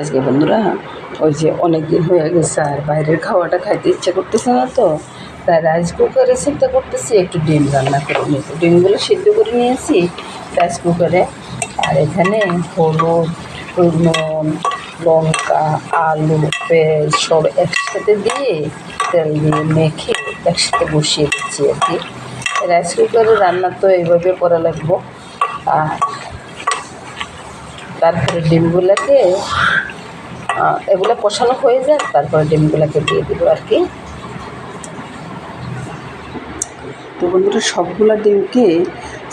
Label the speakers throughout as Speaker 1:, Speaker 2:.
Speaker 1: আজকে বন্ধুরা, ওই যে অনেক দিন হয়ে গেছে আর বাইরের খাওয়াটা খাইতে ইচ্ছা করতেছে না তো, তাই রাইস কুকারে চিন্তা করতেছি, একটু ডিম রান্না করে নিব ডিমগুলো সিদ্ধ করে নিয়েছি রাইস কুকারে আর এখানে হলুদ, নুন, লঙ্কা, আলু, পেঁয়াজ সব একসাথে দিয়ে তেল দিয়ে মেখে একসাথে বসিয়ে দিচ্ছি আর কি। রাইস কুকারে রান্না তো এইভাবে করা লাগবো। আর তারপরে ডিমগুলোকে এগুলো কষানো হয়ে যাক, তারপরে ডিমগুলোকে দিয়ে দেবো আর কি। তো বন্ধুরা, সবগুলো ডিমকে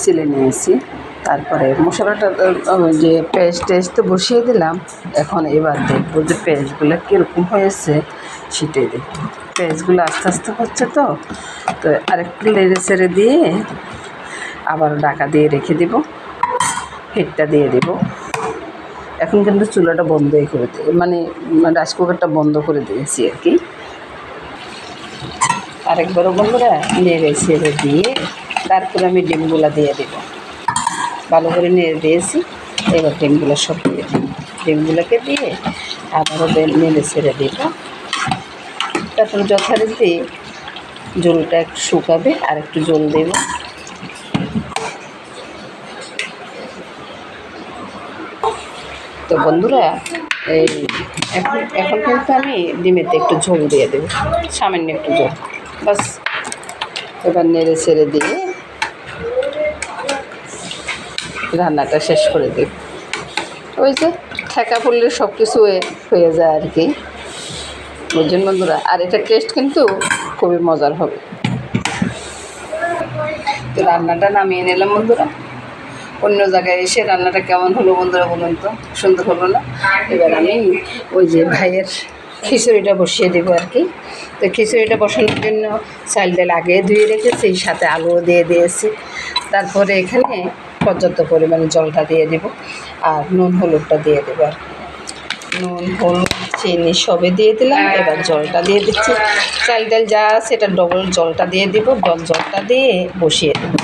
Speaker 1: ছিলে নিয়েছি। তারপরে মশলাটা যে পেস্ট টেস্ট তো বসিয়ে দিলাম, এখন এবার দেখব যে পেস্টগুলো কীরকম হয়েছে, সেটাই দেখব। পেস্টগুলো আস্তে আস্তে হচ্ছে তো তো আরেকটু লেড়ে ছেড়ে দিয়ে আবার ডাকা দিয়ে রেখে দিব হিটটা দিয়ে দেবো। এখন কিন্তু চুলাটা বন্ধই করে মানে রাইস কুকারটা বন্ধ করে দিয়েছি আর কি। আরেকবারও বন্ধুরা, নেড়ে ছেড়ে দিয়ে তারপরে আমি ডিমগুলা দিয়ে দেব। ভালো করে নেড়ে দিয়েছি, এবার ডিমগুলো সব দিয়ে ডিমগুলোকে দিয়ে আবারও নেড়ে ছেড়ে দেব। তারপর যথারীতি জলটা একটু শুকাবে আর একটু জল দেবো। তো বন্ধুরা, এই এখন এখন কিন্তু আমি ডিমেতে একটু ঝোল দিয়ে দেবো। সামান্য একটু ঝোল। বাস, এবার নেড়ে ছেড়ে দিয়ে রান্নাটা শেষ করে দেব। ওই যে ঠেকা পড়লে সব কিছু হয়ে- যায় আর কি। বুঝছেন বন্ধুরা? আর এটা টেস্ট কিন্তু খুবই মজার হবে। তো রান্নাটা নামিয়ে নিলাম বন্ধুরা। অন্য জায়গায় এসে রান্নাটা কেমন হলো বন্ধুরা বলুন তো? সুন্দর হলো না? এবার আমি ওই যে ভাইয়ের খিচুড়িটা বসিয়ে দেবো আর কি। তো খিচুড়িটা বসানোর জন্য চাল ডাল আগে ধুয়ে রেখেছি, সাথে আলুও দিয়ে দিয়েছি। তারপরে এখানে পর্যাপ্ত পরিমাণে জলটা দিয়ে দেব আর নুন হলুদটা দিয়ে দেবো আর নুন, হলুদ, চিনি সবে দিয়ে দিলাম, এবার জলটা দিয়ে দিচ্ছি। চাল ডাল যা এটা ডবল জলটা দিয়ে দিব ডল জলটা দিয়ে বসিয়ে দেবো।